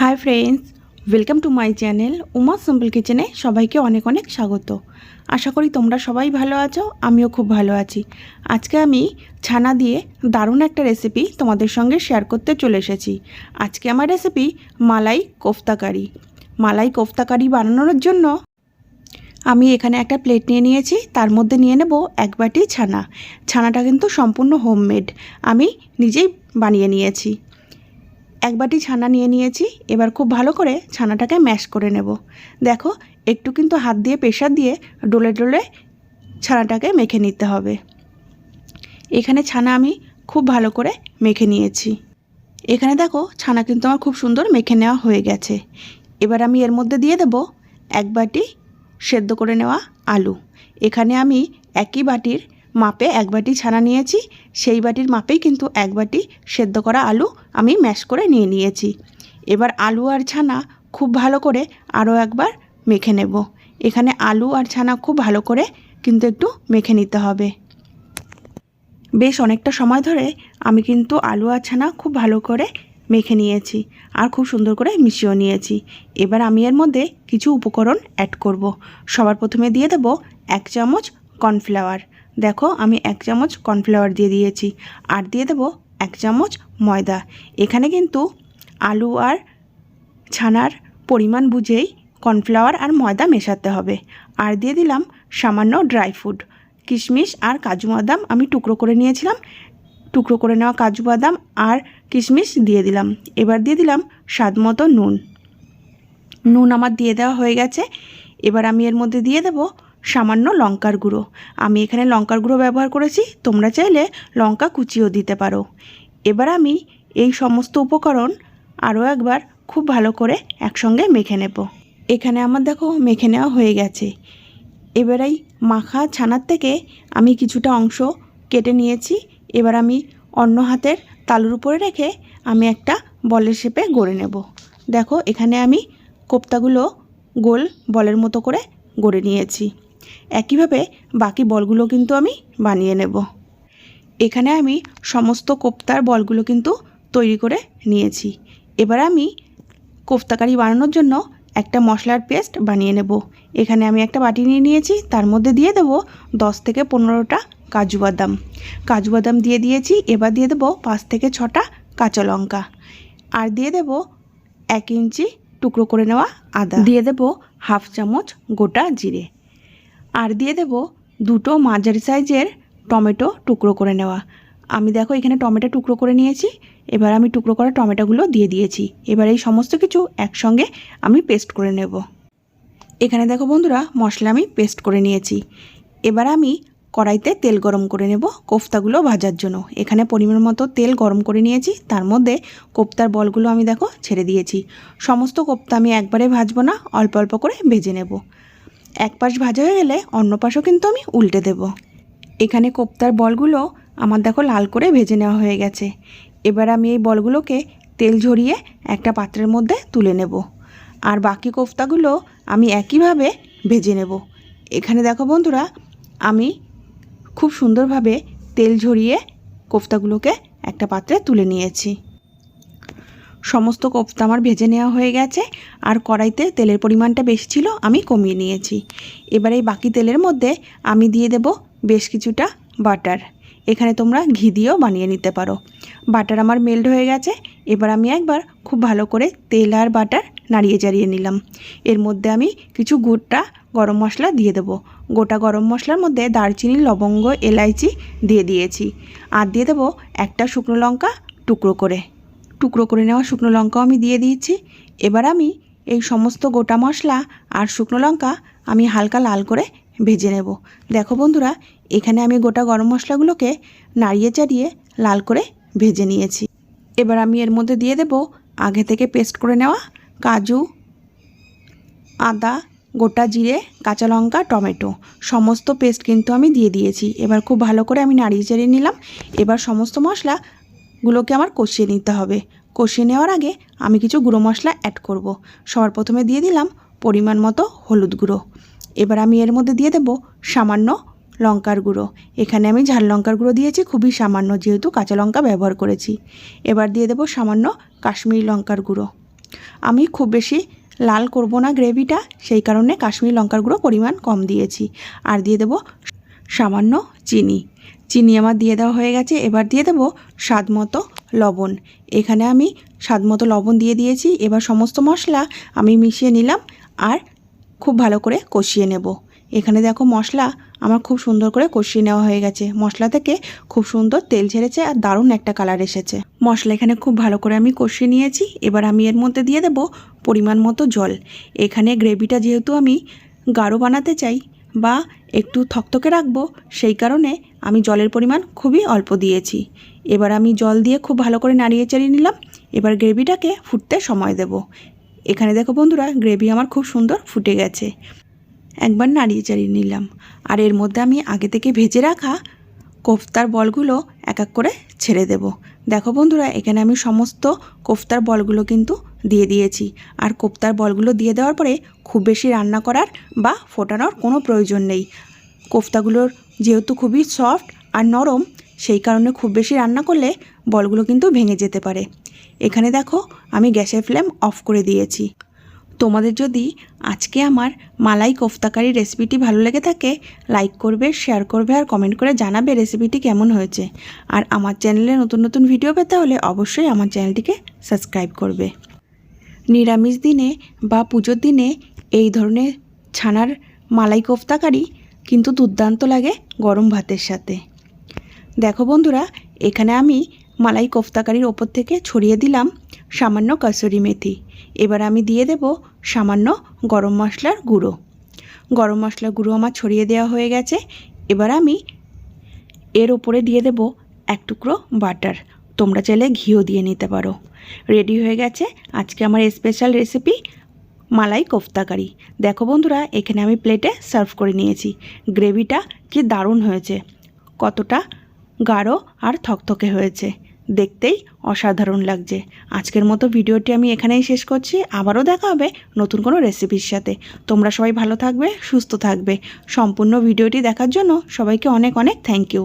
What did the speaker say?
Hi friends welcome to my channel Uma simple কিচেনে সবাইকে অনেক অনেক স্বাগত। আশা করি তোমরা সবাই ভালো আছো, আমিও খুব ভালো আছি। আজকে আমি ছানা দিয়ে দারুণ একটা রেসিপি তোমাদের সঙ্গে শেয়ার করতে চলে এসেছি। আজকে আমার recipe malai kofta curry. Malai kofta curry বানানোর জন্য আমি এখানে একটা প্লেট নিয়ে নিয়েছি, তার মধ্যে নিয়ে নেব এক বাটি ছানা। ছানাটা কিন্তু সম্পূর্ণ হোমমেড আমি নিজেই বানিয়ে নিয়েছি। এক বাটি ছানা নিয়ে নিয়েছি, এবার খুব ভালো করে ছানাটাকে ম্যাশ করে নেব। দেখো, একটু কিন্তু হাত দিয়ে প্রেশার দিয়ে ডলে ডলে ছানাটাকে মেখে নিতে হবে। এখানে ছানা আমি খুব ভালো করে মেখে নিয়েছি। এখানে দেখো, ছানা কিন্তু আমার খুব সুন্দর মেখে নেওয়া হয়ে গেছে। এবার আমি এর মধ্যে দিয়ে দেব এক বাটি সেদ্ধ করে নেওয়া আলু। এখানে আমি একই বাটির মাপে এক বাটি ছানা নিয়েছি, সেই বাটির মাপেই কিন্তু এক বাটি সেদ্ধ করা আলু আমি ম্যাশ করে নিয়ে নিয়েছি। এবার আলু আর ছানা খুব ভালো করে আরও একবার মেখে নেব। এখানে আলু আর ছানা খুব ভালো করে কিন্তু একটু মেখে নিতে হবে। বেশ অনেকটা সময় ধরে আমি কিন্তু আলু আর ছানা খুব ভালো করে মেখে নিয়েছি আর খুব সুন্দর করে মিশিয়েও নিয়েছি। এবার আমি এর মধ্যে কিছু উপকরণ অ্যাড করব। সবার প্রথমে দিয়ে দেব এক চামচ কর্নফ্লাওয়ার দেখো, আমি এক চামচ কর্নফ্লাওয়ার দিয়ে দিয়েছি। আর দিয়ে দেব এক চামচ ময়দা। এখানে কিন্তু আলু আর ছানার পরিমাণ বুঝেই কর্নফ্লাওয়ার আর ময়দা মেশাতে হবে। আর দিয়ে দিলাম সামান্য ড্রাই ফ্রুট। কিশমিশ আর কাজু বাদাম আমি টুকরো করে নিয়েছিলাম। টুকরো করে নেওয়া কাজু বাদাম আর কিশমিশ দিয়ে দিলাম। এবার দিয়ে দিলাম স্বাদ মতো নুন। নুন আমার দিয়ে দেওয়া হয়ে গেছে। এবার আমি এর মধ্যে দিয়ে দেব সামান্য লঙ্কার গুঁড়ো। আমি এখানে লঙ্কার গুঁড়ো ব্যবহার করেছি, তোমরা চাইলে লঙ্কা কুচিও দিতে পারো। এবার আমি এই সমস্ত উপকরণ আরও একবার খুব ভালো করে একসঙ্গে মেখে নেব। এখানে আমার দেখো মেখে নেওয়া হয়ে গেছে। এবার এই মাখা ছানার থেকে আমি কিছুটা অংশ কেটে নিয়েছি। এবার আমি অন্য হাতের তালুর উপরে রেখে আমি একটা বলের শেপে গড়ে নেব। দেখো, এখানে আমি কোপ্তাগুলো গোল বলের মতো করে গড়ে নিয়েছি। একইভাবে বাকি বলগুলো কিন্তু আমি বানিয়ে নেব। এখানে আমি সমস্ত কোপ্তার বলগুলো কিন্তু তৈরি করে নিয়েছি। এবার আমি কোফতাকারি বানানোর জন্য একটা মশলার পেস্ট বানিয়ে নেব। এখানে আমি একটা বাটি নিয়ে নিয়েছি, তার মধ্যে দিয়ে দেব দশ থেকে পনেরোটা কাজু বাদাম। কাজু বাদাম দিয়ে দিয়েছি, এবার দিয়ে দেবো পাঁচ থেকে ছটা কাঁচা লঙ্কা। আর দিয়ে দেব এক ইঞ্চি টুকরো করে নেওয়া আদা। দিয়ে দেব হাফ চামচ গোটা জিরে। আর দিয়ে দেব দুটো মাঝারি সাইজের টমেটো টুকরো করে নেওয়া। আমি দেখো এখানে টমেটো টুকরো করে নিয়েছি, এবার আমি টুকরো করা টমেটোগুলো দিয়ে দিয়েছি। এবার এই সমস্ত কিছু একসঙ্গে আমি পেস্ট করে নেব। এখানে দেখো বন্ধুরা, মশলা আমি পেস্ট করে নিয়েছি। এবার আমি কড়াইতে তেল গরম করে নেব কোফতাগুলো ভাজার জন্য। এখানে পরিমাণ মতো তেল গরম করে নিয়েছি, তার মধ্যে কোপ্তার বলগুলো আমি দেখো ছেড়ে দিয়েছি। সমস্ত কোপ্তা আমি একবারে ভাজবো না, অল্প অল্প করে ভেজে নেব। এক পাশ ভাজা হয়ে গেলে অন্য পাশও কিন্তু আমি উল্টে দেব। এখানে কোপ্তার বলগুলো আমার দেখো লাল করে ভেজে নেওয়া হয়ে গেছে। এবার আমি এই বলগুলোকে তেল ঝরিয়ে একটা পাত্রের মধ্যে তুলে নেব। আর বাকি কোফতাগুলো আমি একইভাবে ভেজে নেব। এখানে দেখো বন্ধুরা, আমি খুব সুন্দরভাবে তেল ঝরিয়ে কোফতাগুলোকে একটা পাত্রে তুলে নিয়েছি। সমস্ত কোফতা আমার ভেজে নেওয়া হয়ে গেছে আর কড়াইতে তেলের পরিমাণটা বেশি ছিল, আমি কমিয়ে নিয়েছি। এবার এই বাকি তেলের মধ্যে আমি দিয়ে দেব বেশ কিছুটা বাটার। এখানে তোমরা ঘি দিয়েও বানিয়ে নিতে পারো। বাটার আমার মেল্ট হয়ে গেছে, এবার আমি একবার খুব ভালো করে তেল আর বাটার নাড়িয়ে চাড়িয়ে নিলাম। এর মধ্যে আমি কিছু গোটা গরম মশলা দিয়ে দেবো। গোটা গরম মশলার মধ্যে দারচিনি, লবঙ্গ, এলাইচি দিয়ে দিয়েছি। আর দিয়ে দেবো একটা শুকনো লঙ্কা টুকরো করে। টুকরো করে নেওয়া শুকনো লঙ্কাও আমি দিয়ে দিয়েছি। এবার আমি এই সমস্ত গোটা মশলা আর শুকনো লঙ্কা আমি হালকা লাল করে ভেজে নেব। দেখো বন্ধুরা, এখানে আমি গোটা গরম মশলাগুলোকে নাড়িয়ে চাড়িয়ে লাল করে ভেজে নিয়েছি। এবার আমি এর মধ্যে দিয়ে দেব আগে থেকে পেস্ট করে নেওয়া কাজু, আদা, গোটা জিরে, কাঁচা লঙ্কা, টমেটো। সমস্ত পেস্ট কিন্তু আমি দিয়ে দিয়েছি। এবার খুব ভালো করে আমি নাড়িয়ে চাড়িয়ে নিলাম। এবার সমস্ত মশলাগুলোকে আমার কষিয়ে নিতে হবে। কষিয়ে নেওয়ার আগে আমি কিছু গুঁড়ো মশলা অ্যাড করব। সবার প্রথমে দিয়ে দিলাম পরিমাণ মতো হলুদ গুঁড়ো। এবার আমি এর মধ্যে দিয়ে দেব সামান্য লঙ্কার গুঁড়ো। এখানে আমি ঝাল লঙ্কার গুঁড়ো দিয়েছি, খুবই সামান্য যেহেতু কাঁচা লঙ্কা ব্যবহার করেছি। এবার দিয়ে দেব সামান্য কাশ্মীরি লঙ্কার গুঁড়ো। আমি খুব বেশি লাল করব না গ্রেভিটা, সেই কারণে কাশ্মীরি লঙ্কার গুঁড়ো পরিমাণ কম দিয়েছি। আর দিয়ে দেবো সামান্য চিনি। চিনি আমার দিয়ে দেওয়া হয়ে গেছে। এবার দিয়ে দেবো স্বাদ মতো লবণ। এখানে আমি স্বাদ মতো লবণ দিয়ে দিয়েছি। এবার সমস্ত মশলা আমি মিশিয়ে নিলাম আর খুব ভালো করে কষিয়ে নেব। এখানে দেখো মশলা আমার খুব সুন্দর করে কষিয়ে নেওয়া হয়ে গেছে। মশলা থেকে খুব সুন্দর তেল ছেড়েছে আর দারুণ একটা কালার এসেছে। মশলা এখানে খুব ভালো করে আমি কষিয়ে নিয়েছি। এবার আমি এর মধ্যে দিয়ে দেব পরিমাণ মতো জল। এখানে গ্রেভিটা যেহেতু আমি গাঢ় বানাতে চাই বা একটু থকথকে রাখব, সেই কারণে আমি জলের পরিমাণ খুবই অল্প দিয়েছি। এবার আমি জল দিয়ে খুব ভালো করে নাড়িয়ে চাড়িয়ে নিলাম। এবার গ্রেভিটাকে ফুটতে সময় দেব। এখানে দেখো বন্ধুরা, গ্রেভি আমার খুব সুন্দর ফুটে গেছে। একবার নাড়িয়ে চাড়িয়ে নিলাম। আর এর মধ্যে আমি আগে থেকে ভেজে রাখা কোফতার বলগুলো এক এক করে ছেড়ে দেব। দেখো বন্ধুরা, এখানে আমি সমস্ত কোফতার বলগুলো কিন্তু দিয়ে দিয়েছি। আর কোফতার বলগুলো দিয়ে দেওয়ার পরে খুব বেশি রান্না করার বা ফোটানোর কোনো প্রয়োজন নেই। কোফতাগুলোর যেহেতু খুবই সফট আর নরম, সেই কারণে খুব বেশি রান্না করলে বলগুলো কিন্তু ভেঙে যেতে পারে। এখানে দেখো, আমি গ্যাসের ফ্লেম অফ করে দিয়েছি। তোমাদের যদি আজকে আমার মালাই কোফতাকারি রেসিপিটি ভালো লেগে থাকে, লাইক করবে, শেয়ার করবে আর কমেন্ট করে জানাবে রেসিপিটি কেমন হয়েছে। আর আমার চ্যানেলে নতুন নতুন ভিডিও পেতে হলে অবশ্যই আমার চ্যানেলটিকে সাবস্ক্রাইব করবে। নিরামিষ দিনে বা পুজোর দিনে এই ধরনের ছানার মালাই কোফতাকারি কিন্তু দুর্দান্ত লাগে গরম ভাতের সাথে। দেখো বন্ধুরা, এখানে আমি মালাই কোফতাকারির ওপর থেকে ছড়িয়ে দিলাম সামান্য কাসুরি মেথি। এবার আমি দিয়ে দেব সামান্য গরম মশলার গুঁড়ো। গরম মশলার গুঁড়ো আমার ছড়িয়ে দেওয়া হয়ে গেছে। এবার আমি এর ওপরে দিয়ে দেব এক টুকরো বাটার। তোমরা চাইলে ঘিও দিয়ে নিতে পারো। রেডি হয়ে গেছে। আজকে আমার special recipe malai kofta curry. দেখো বন্ধুরা, এখানে আমি প্লেটে সার্ভ করে নিয়েছি। গ্রেভিটা কি দারুণ হয়েছে। কতটা গাঢ় আর থকথকে হয়েছে। দেখতেই অসাধারণ লাগছে। আজকের মতো ভিডিওটি আমি এখানেই শেষ করছি। আবারও দেখা হবে নতুন কোনো রেসিপির সাথে। তোমরা সবাই ভালো থাকবে, সুস্থ থাকবে। সম্পূর্ণ ভিডিওটি দেখার জন্য সবাইকে অনেক অনেক থ্যাংক ইউ